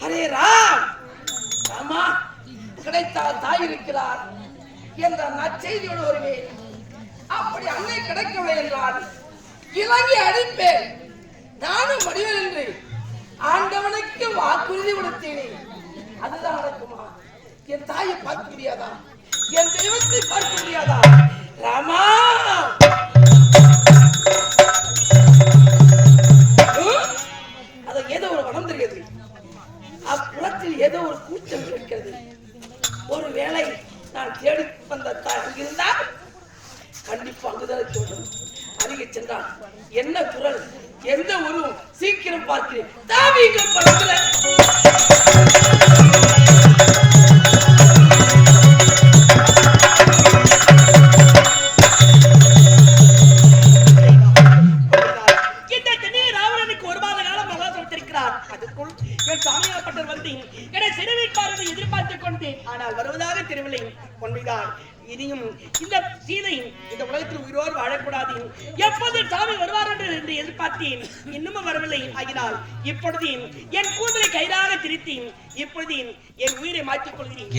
ஹரே ராம்! ராமா கிடைத்தால் தாய் இருக்கிறார் என்ற நற்செய்தியோடு வருவேன். அப்படி அன்னை கிடைக்கவில்லை என்றால் இலங்கை அடிப்பேன். நானும் வடிவேன் என்று ஆண்டவனுக்கு வாக்குறுதி கொடுத்தேனே. அதுதான் நடக்குமா? என் தாயை பார்க்க முடியாதா? என் தெய்வத்தை பார்க்க முடியாதா? ராமா! அக்குளத்தில் ஏதோ ஒரு கூச்சம் இருக்கிறது ஒரு வேளை நான் தேடி வந்த இருந்தால் கண்டிப்பா அங்குதான் சொல்றேன் அருகே சென்றால் என்ன குரல்? எந்த உருவம் சீக்கிரம் பார்க்கிறேன். தாவீங்க படத்துல சிறுவிக்காரரை எதிர்பார்த்துக் கொண்டேன். ஆனால் வருவதாக தெரியவில்லை. உண்மைதான் இனியும் இந்த சீதையும் இந்த உலகத்தில் உயிரோடு வாழக்கூடாது. எப்போது சாமி வருவார் என்று என்று எதிர்பார்த்தேன். இன்னமும் வரவில்லை. ஆகினால் இப்பொழுது என் கூந்தலை கைதாக திருத்தேன். இப்பொழுது என் உயிரை மாற்றிக் கொள்கிறேன்.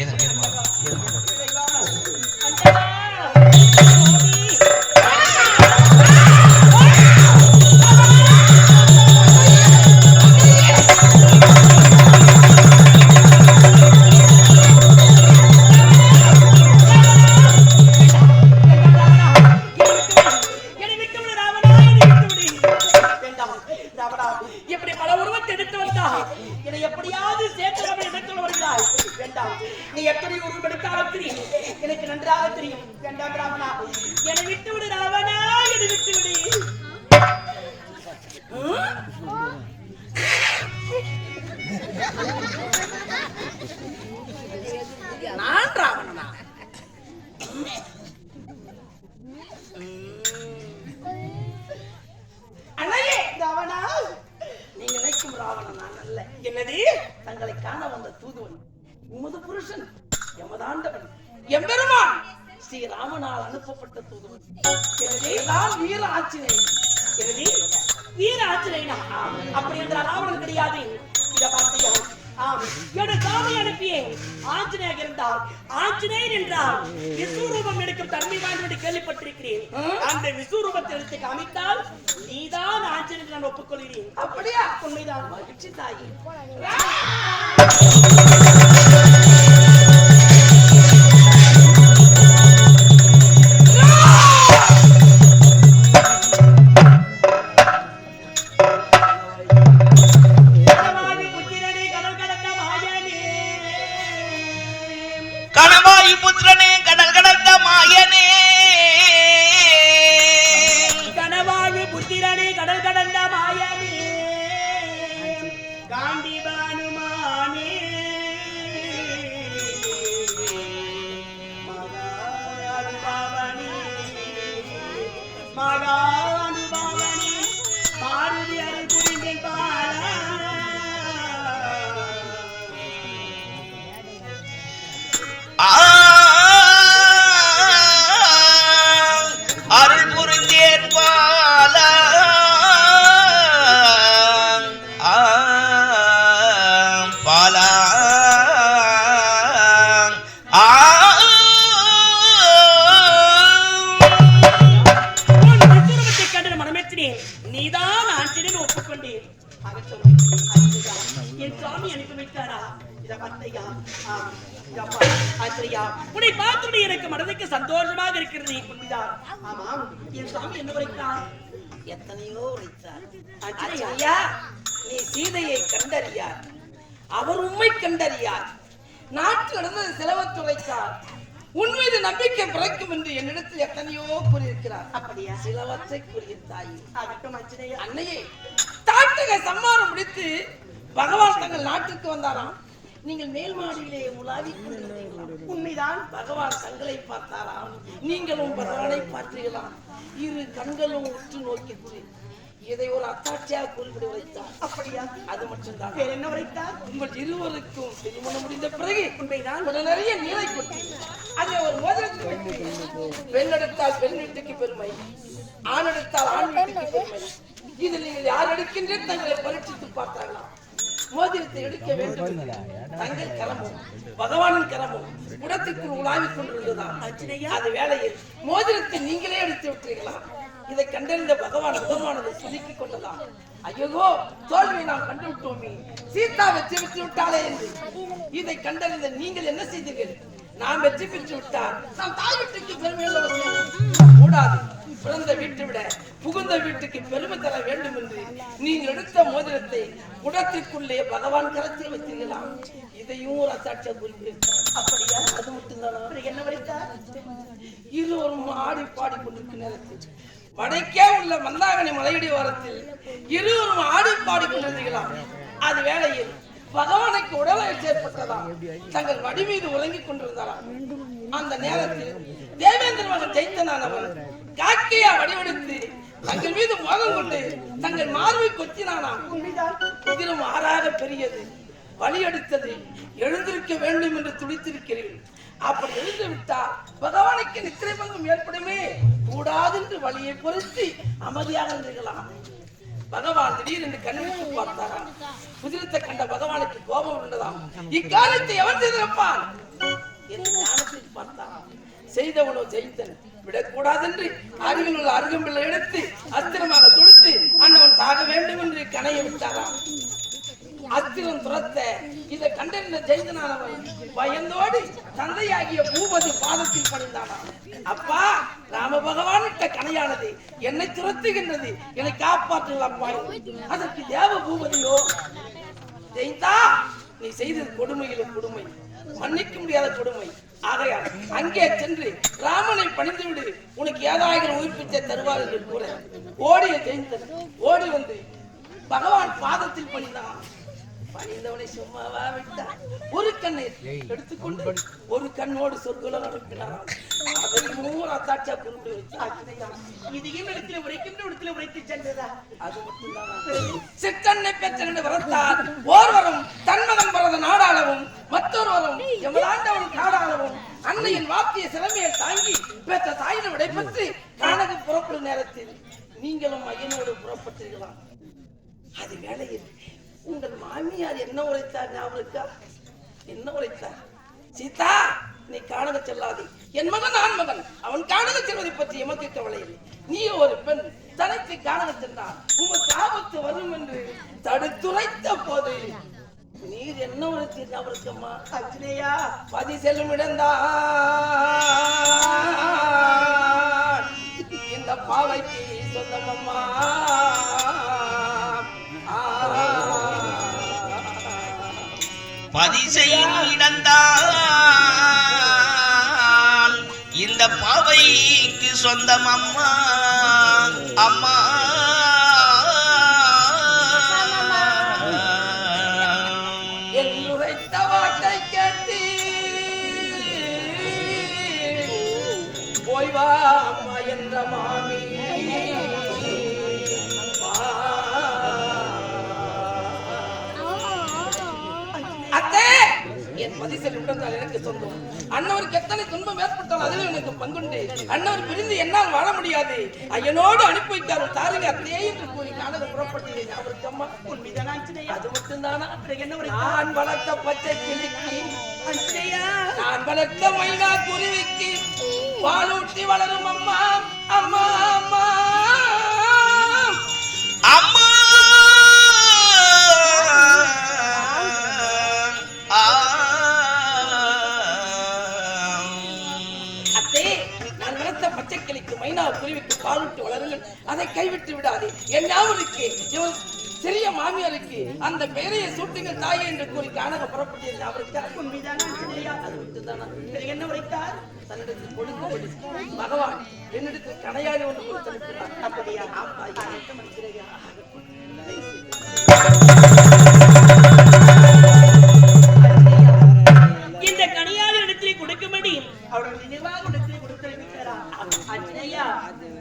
ஆஞ்சநேயர் என்றால் விஸ்வரூபம் எடுக்கும் தன்மை வாய்ந்த கேள்விப்பட்டிருக்கிறேன். அந்த விஸ்வரூபத்தை எடுத்து காமித்தால் நீதான் ஆஞ்சநேயர் நான் ஒப்புக்கொள்கிறேன். அப்படியா? உண்மைதான். மகிழ்ச்சி தாயி. என் சாமி என்ன உரைக்கிறார் எத்தனையோ உரைத்தார் அச்சையா ஐயா நீ சீதையை கண்டறியார். அவர் உண்மை கண்டறியார். நாட்டில் சிலவத்துரைத்தார் உன் மீது நம்பிக்கை பிறக்கும் என்று என்னிடத்தில் எத்தனையோ கூறியிருக்கிறார். அப்படியா? சிலவற்றை கூறிய தாயி. ஆகட்டும் அச்சனையா அன்னையே தாட்டக சம்மானம் முடித்து பகவான் தங்கள் நாட்டுக்கு வந்தாராம். நீங்கள் மேல் மாடியிலே கொண்டிருந்தீர்களாம் உண்மைதான் பகவான் தங்களை பார்த்தாராம். நீங்களும் பகவானை பார்த்தீர்களாம் இரு கண்களும் உற்று நோக்கிட்டு இதை ஒரு அத்தாட்சியாக குறிப்பிட வைத்தார் அப்படியா? அது மட்டும்தான். வேற என்ன உரைத்தார்? உங்கள் இருவருக்கும் திருமணம் முடிந்த பிறகு உண்மைதான் நிறைய நீரை கொட்டி அங்கே ஒரு மோதிரத்தை பெண் எடுத்தால் பெண் வீட்டுக்கு பெருமை ஆண் எடுத்தால் ஆண் வீட்டுக்கு பெருமை. இதில் நீங்கள் யார் எடுக்கின்றே தங்களை பரீட்சித்து பார்த்தார்களாம் மோதிரத்தை எடுக்க வேண்டும். தங்கள் கரமும் பகவானின் கரமும் குடத்திற்குள் உலாவிக் கொண்டிருந்ததாம் அச்சனையா அது வேளையில் மோதிரத்தை நீங்களே எடுத்து விட்டீர்களா? இதை கண்டறிந்த பகவான் முகமானதை சுருக்கிக் கொண்டதாம் ஐயோ தோல்வியை நாம் கண்டு விட்டோமே சீதா வெற்றி பெற்று விட்டாளே என்று. இதை கண்டறிந்த நீங்கள் என்ன செய்தீர்கள்? நாம் வெற்றி பெற்று விட்டால் நாம் தாய் வீட்டுக்கு பெருமையுள்ள கூடாது. பிறந்த வீட்டை விட புகுந்த வீட்டுக்கு பெருமை தர வேண்டும் என்று நீங்கள் எடுத்த மோதிரத்தை குடத்திற்குள்ளே பகவான் கரத்தில் வைத்தீர்களாம் இதையும் ஒரு அத்தாட்சியா குறிப்பிட்டார் அப்படியா? அது மட்டும்தானா? என்ன உரைத்தார் இருவரும் ஆடி பாடி கொண்டிருக்கும் நேரத்தில் வடக்கே உள்ள மந்தாகனி மலையடி வாரத்தில் இருவரும் ஆடி பாடி கொண்டிருந்தீர்களாம் அது வேளையில் பகவானுக்கு உடலாய் ஏற்பட்டதாம் தங்கள் வடி மீது உறங்கிக் கொண்டிருந்தாராம் அந்த நேரத்தில் தேவேந்திர மகன் ஜெயித்தனானவன் காக்கையா வடிவெடுத்து தங்கள் மீது மோகம் கொண்டு தங்கள் மார்பை கொத்தினானாம். குதிரம் ஆறாக பெரியது. வழி எடுத்தது எழுந்திருக்க வேண்டும் என்று துடித்திருக்கிறேன். அப்படி எழுந்து விட்டால் பகவானுக்கு நித்திரை பங்கம் ஏற்படுமே. கூடாது என்று வழியை பொருத்தி அமைதியாக இருந்திருக்கலாம் பகவான் திடீரென்று கண்ணிட்டு பார்த்தாராம். குதிரத்தை கண்ட பகவானுக்கு கோபம் உண்டதாம் இக்காலத்தை எவன் செய்திருப்பான்? என்று ஞானத்தை பார்த்தாராம். செய்தவனோ ஜெயித்தன். விடக்கூடாதென்று அருகில் உள்ள அருகம்பிள்ளை எடுத்து அஸ்திரமாக தொடுத்து அண்ணவன் சாக வேண்டும் என்று கனைய விட்டாராம் அஸ்திரம் துரத்த இதை கண்டறிந்த ஜெயந்தனானவன் பயந்தோடு தந்தையாகிய பூபதி பாதத்தில் பணிந்தானாம் அப்பா ராம பகவானிட்ட கணையானது என்னை துரத்துகின்றது. என்னை காப்பாற்றுங்கள் அப்பா. அதற்கு தேவ பூபதியோ ஜெயிதா நீ செய்தது கொடுமையிலும் கொடுமை. மன்னிக்க முடியாத கொடுமை. ஆகையால் அங்கே சென்று ராமனை பணிந்து விடு. உனக்கு ஏதாயிரம் உயிர்ப்பிச்சை தருவார் என்று கூற ஓடிய ஜெயிந்தன் ஓடி வந்து பகவான் பாதத்தில் பணிந்தான். பணிந்தவனை சும்மாவா விட்டார் ஒரு கண்ணை எடுத்துக்கொண்டு ஒரு கண்ணோடு சொற்களும் அனுப்பினாராம் அதை மூணு அத்தாட்சியா குறிப்பிட்டு வைத்தார் இதையும் இடத்துல உரைக்கின்ற இடத்துல உரைத்து சென்றதா? அது மட்டும்தான். சிற்றன்னை பெற்ற வரத்தால் ஓர்வரும் அது வேளையில் உங்கள் மாமியார் என்ன உரைத்தார் ஞாபகம் இருக்கா என்ன உரைத்தார்? சீதா நீ காணக செல்லாதே. என் மகன் ஆண் மகன். அவன் காணக செல்வதை பற்றி எமக்கு கவலை இல்லை. நீ ஒரு பெண். தனக்கு காணக சென்றான் உமக்கு ஆபத்து வரும் என்று தடுத்துரைத்த போது நீர் என்ன உரைத்தீர் ஞாபகம் இருக்கம்மா அச்சனையா பதி செல்லும் இடந்தான் இந்த பாவைக்கு சொந்தமம்மா பாவைக்கு சொந்தம் அம்மா. அம்மா. என் அம்மா என்ற மாமி. எனக்கு சொந்தம் அண்ணவருக்கு எத்தனை துன்பம் ஏற்பட்டால் அதில் எனக்கு பங்குண்டு. அண்ணவர் பிரிந்து என்னால் வாழ முடியாது. ஐயனோடு அனுப்பி வைத்தார் தாருங்க அத்தையே என்று கூறி நாடக அம்மா அச்சனையா அது மட்டும்தானா? அப்புறம் என்ன நான் வளர்த்த பச்சை கிளிக்கு நான் வளர்த்த மைனா குருவிக்கு பாலூட்டி வளரும் அம்மா அம்மா அம்மா. அம்மா! மைனா குருவிக்கு பாலுட்டு வளருங்கள் அதை கைவிட்டு விடாதே. என் ஞாபகத்துக்கு சிறிய மாமியாருக்கு அந்த பெயரையை சூட்டுங்கள் தாயே என்று கூறி காணக புறப்பட்டது அவருக்கு அற்பம் மீதான என்ன உரைத்தார்? தன்னிடத்தில் கொடுத்து பகவான் என்னிடத்தில் கடையாளி ஒன்று கொடுத்திருக்கிறார். அப்படியா? ஆம் தாய் மணிக்கிறேன்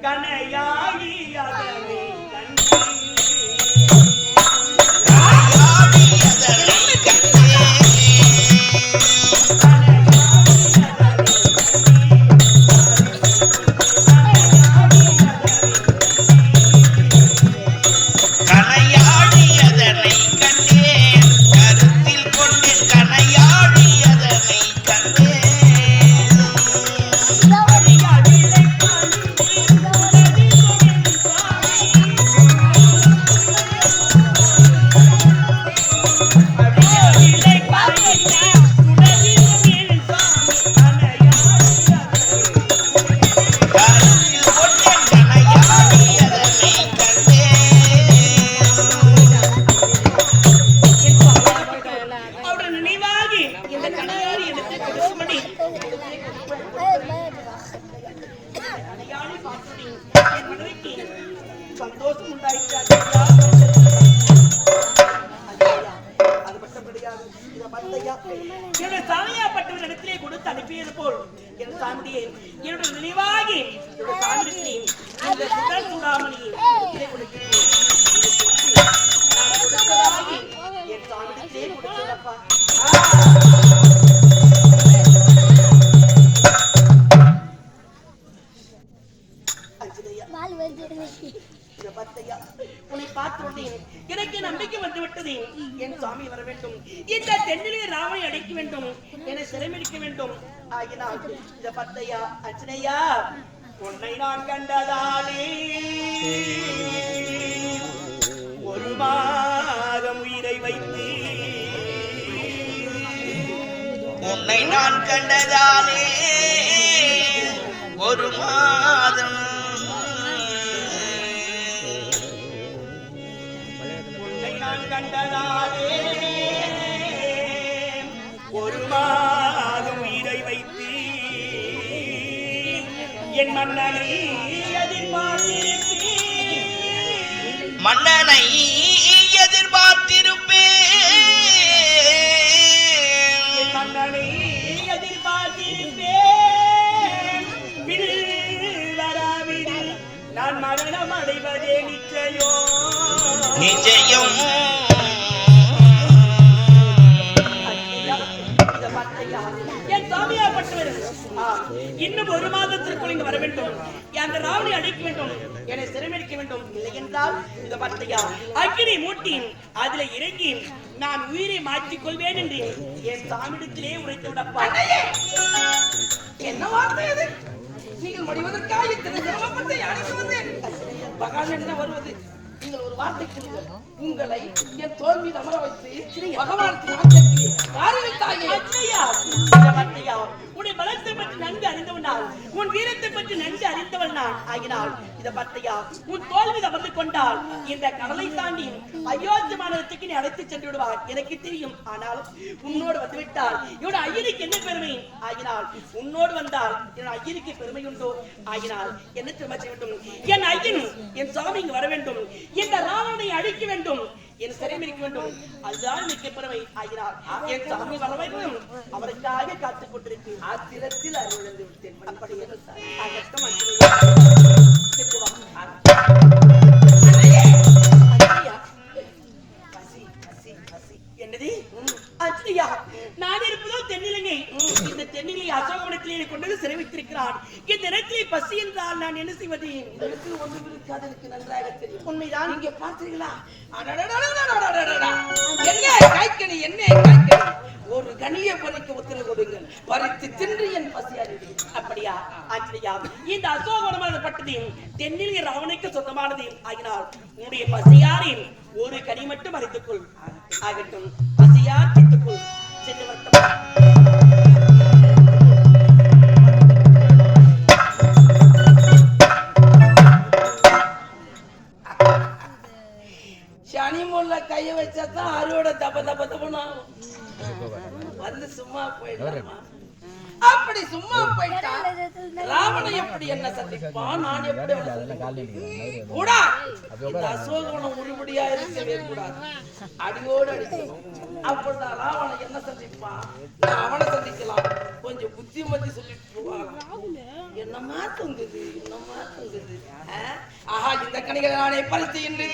கனையாயி அவர்களிடத்திலே கொடுத்து அனுப்பியது போல் என் சாமியே என்னுடைய நினைவாகி என்னுடைய சாமியிடத்திலே இந்த சுடல் சூடாமணியை கொடுக்கிறேன். என் சாமியிடத்திலே கொடுக்கிறப்பா பார்த்தையா, உன்னை பார்த்த உடனே எனக்கு நம்பிக்கை வந்துவிட்டது. என் சுவாமி வர வேண்டும். இந்த தென்னிலே ராவணை அடைக்க வேண்டும். என்னை சிறைமிடிக்க வேண்டும். ஆகினால் இந்த பத்தையா அச்சனையா உன்னை நான் கண்டதாலே ஒரு மாதம் உயிரை வைத்து. உன்னை நான் கண்டதாலே ஒரு மாதம் கண்டதாலே ஒரு மாதம் உயிரை வைத்து என் மன்னனை எதிர்பார்த்திருப்பேன் மன்னனை எதிர்பார்த்திருப்பேன். என் மன்னனை எதிர்பார்த்திருப்பேன். வராவிடில் நான் மரணம் அடைவதே நிச்சயம். நிச்சயம். என் சாமியார்பட்டவர். ஆ, இன்னும் ஒரு மாதத்திற்குள் இங்கு வர வேண்டும். அந்த ராவணி அழைக்க வேண்டும். என்னை சிறைமடிக்க வேண்டும். இல்லை என்றால் இந்த பட்டையா. அக்கினி மூட்டி அதுல இறங்கி நான் உயிரை மாற்றிக் கொள்வேன் என்று என் சாமியிடத்திலே உரைத்து விடப்பா. என்ன வார்த்தை இது? நீங்கள் முடிவதற்காக இத்தனை சிரமப்பட்டு அழைத்து வந்தேன். பகவான் என்ன வருவது? நீங்கள் ஒரு வார்த்தை சொல்லுங்கள் உங்களை என் தோல் மீது அமர வைத்து வார்த்தைக்கு பலத்தை பற்றி நன்கு அறிந்தவன் நான் உன் வீரத்தை பற்றி நன்கு அறிந்தவன் நான் ஆகினால் இத பார்த்தையா? உன் தோல்வி அமர்ந்து கொண்டால் இந்த கடலை தாண்டி அயோத்தி மாநிலத்துக்கு நீ அழைத்து சென்று விடுவார் எனக்கு தெரியும். ஆனால் உன்னோடு வந்துவிட்டால் இவன் ஐயனுக்கு என்ன பெருமை? ஆகினால் உன்னோடு வந்தால் என் ஐயனுக்கு பெருமை உண்டோ. ஆகினால் என்ன திரும்ப செய்ய வேண்டும்? என் ஐயன் என் சாமி இங்கு வர வேண்டும். இந்த நான் அவனை அழிக்க வேண்டும். என் சிறையில் இருக்க வேண்டும். அதுதான் மிக்கப்படுவை ஆகிறார். என் சாமி வர அவருக்காக காத்துக் கொண்டிருக்கிறேன் ஆத்திரத்தில் அருளந்து விட்டேன். பண்படையர்கள் கஷ்டம் அச்சியா நான் இருப்பதோ தென்னிலங்கை. இந்த தென்னிலை அசோகவனத்திலே கொண்டது சிறை வைத்திருக்கிறான் பசி என்றால் நான் என்ன செய்வது? ஒன்று இருக்காது. எனக்கு நீங்க பாத்தீங்களா? என்ன காய்கனி என்ன காய்கனி ஒரு கனிய பறிக்க உத்தரவு கொடுங்கள் பறித்து தின்று என் பசி அப்படியா ஆச்சரியா இந்த அசோகமானது பட்டதையும் தென்னில் ராவனுக்கு சொந்தமானதையும் ஆகினால் உன்னுடைய பசியாரின் ஒரு கனி மட்டும் அறிந்துக்கொள் ஆகட்டும் பசியார் கேட்டுக்கொள் சென்று தப்ப தப்ப தப்பனா வந்து சும்மா போயிடலாமா? அப்படி சும்மா போயிட்டா ராவணன் எப்படி என்ன சந்திப்பான்? நான் எப்படி? கூடா இந்த அசோகவனம் உருப்படியா இருக்கவே கூடாது. அடியோடு அடிக்கணும் அப்பதான் ராவணன் என்ன சந்திப்பான்? நான் அவனை சந்திக்கலாம். கொஞ்சம் புத்திமதி சொல்லிட்டு என்னமா தொங்குது? என்னமா தொங்குது? ஆஹா இந்த கணிகளை நானே பறித்து இன்று.